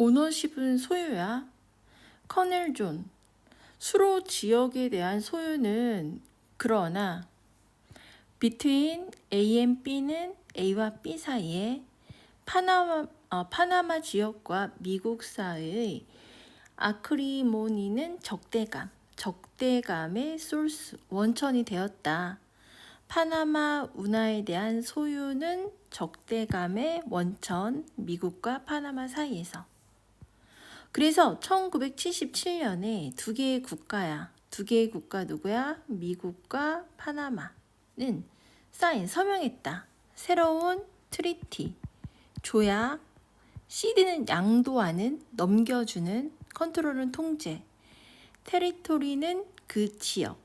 오너십은 소유야. 커넬 존. 수로 지역에 대한 소유는 그러나 between A and B는 A와 B 사이에 파나마, 어, 파나마 지역과 미국 사이의 아크리모니는 적대감, 적대감의 소스, 원천이 되었다. 파나마 운하에 대한 소유는 적대감의 원천, 미국과 파나마 사이에서. 그래서 1977년에 두 개의 국가야. 두 개의 국가 누구야? 미국과 파나마는 사인, 서명했다. 새로운 트리티, 조약, CD는 양도하는, 넘겨주는, 컨트롤은 통제, 테리토리는 그 지역,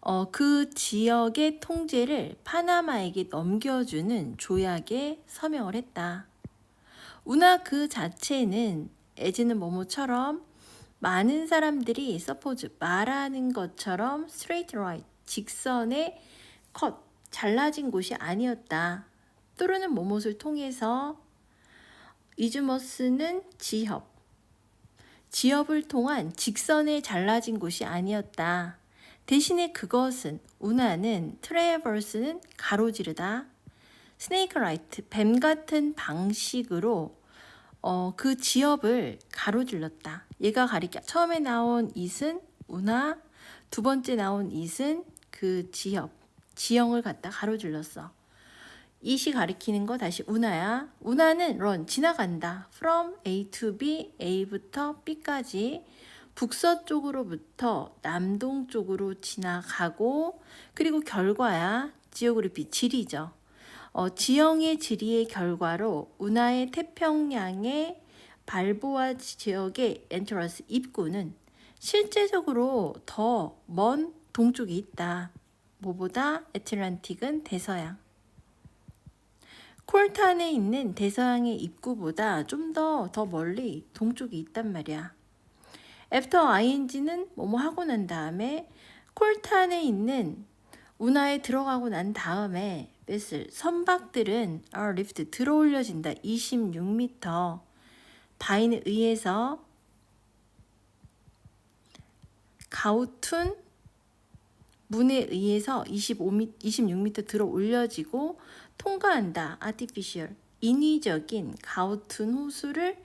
어, 그 지역의 통제를 파나마에게 넘겨주는 조약에 서명을 했다. 운하 그 자체는 에즈는 뭐뭐처럼 많은 사람들이 서포즈 말하는 것처럼 straight right 직선의 컷 잘라진 곳이 아니었다. 또르는 뭐뭇을 통해서 이즈머스는 지협 지협을 통한 직선에 잘라진 곳이 아니었다. 대신에 그것은 운하는 트레버스는 가로지르다. 스네이크 라이트 뱀 같은 방식으로 어, 그 지역을 가로질렀다. 얘가 가리켜 처음에 나온 it은 운하, 두 번째 나온 it은 그 지역, 지형을 갖다 가로질렀어. it이 가리키는 거 다시 운하야. 운하는 run 지나간다. from A to B, A부터 B까지 북서쪽으로부터 남동쪽으로 지나가고 그리고 결과야 지오그래피 지리죠. 어, 지형의 지리의 결과로 운하의 태평양의 발보아 지역의 엔트러스 입구는 실제적으로 더 먼 동쪽에 있다. 뭐보다 애틀란틱은 대서양. 콜탄에 있는 대서양의 입구보다 좀 더더 멀리 동쪽에 있단 말이야. 애프터 ing는 뭐뭐 하고 난 다음에 콜탄에 있는 운하에 들어가고 난 다음에 뱃을 선박들은 are lift 들어 올려진다 26m 바인에 의해서 가우툰 문에 의해서 25m, 26m 들어 올려지고 통과한다. artificial 인위적인 가우툰 호수를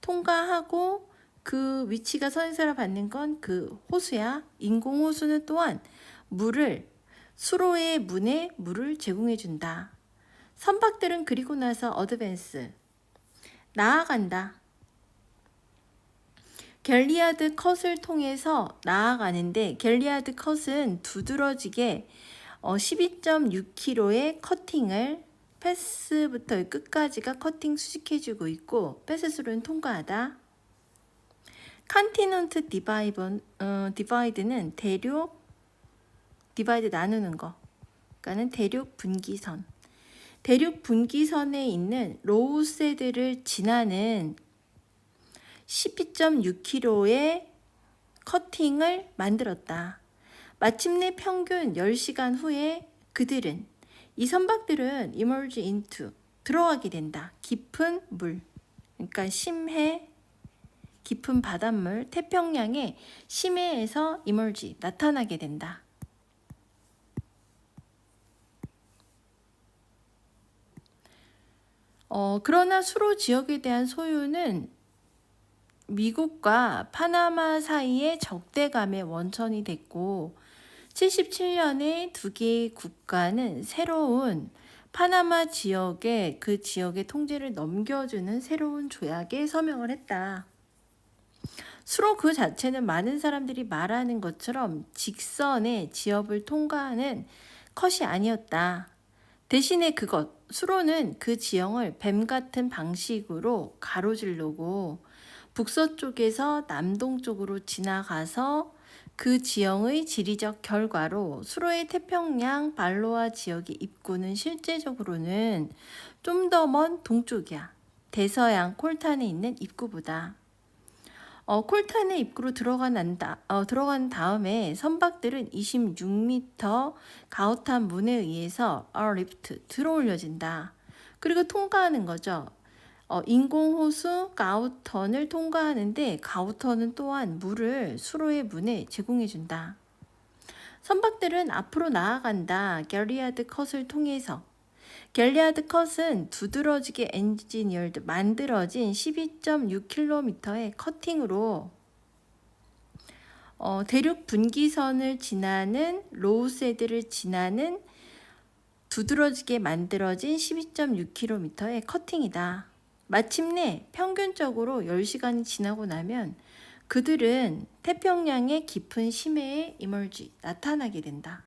통과하고 그 위치가 선사를 받는 건 그 호수야. 인공 호수는 또한 물을 수로의 문에 물을 제공해 준다. 선박들은 그리고 나서 어드밴스 나아간다. 갤리아드 컷을 통해서 나아가는데 갤리아드 컷은 두드러지게 어, 12.6km의 커팅을 패스부터 끝까지가 커팅 수식해주고 있고 패스스로는 통과하다. 컨티넌트 디바이번, 어, 디바이드는 대륙 디바이드 나누는 거. 그러니까는 대륙 분기선. 대륙 분기선에 있는 로우 세드를 지나는 12.6km의 커팅을 만들었다. 마침내 평균 10시간 후에 그들은 이 선박들은 emerge into 들어가게 된다. 깊은 물. 그러니까 심해 깊은 바닷물 태평양의 심해에서 emerge 나타나게 된다. 어, 그러나 수로 지역에 대한 소유는 미국과 파나마 사이의 적대감의 원천이 됐고 77년에 두 개의 국가는 새로운 파나마 지역에 그 지역의 통제를 넘겨주는 새로운 조약에 서명을 했다. 수로 그 자체는 많은 사람들이 말하는 것처럼 직선의 지역을 통과하는 컷이 아니었다. 대신에 그것, 수로는 그 지형을 뱀 같은 방식으로 가로질르고 북서쪽에서 남동쪽으로 지나가서 그 지형의 지리적 결과로 수로의 태평양 발로아 지역의 입구는 실제적으로는 좀 더 먼 동쪽이야. 대서양 콜탄에 있는 입구보다. 어, 콜탄의 입구로 들어간, 난다, 어, 들어간 다음에 선박들은 26m 가우탄 문에 의해서 얼리프트 들어 올려진다. 그리고 통과하는 거죠. 어, 인공호수 가우턴을 통과하는데 가우턴은 또한 물을 수로의 문에 제공해준다. 선박들은 앞으로 나아간다. 갤리아드 컷을 통해서. 갤리아드 컷은 두드러지게 엔지니어드 만들어진 12.6km의 커팅으로 어, 대륙 분기선을 지나는 로우세드를 지나는 두드러지게 만들어진 12.6km의 커팅이다. 마침내 평균적으로 10시간이 지나고 나면 그들은 태평양의 깊은 심해에 이멀지 나타나게 된다.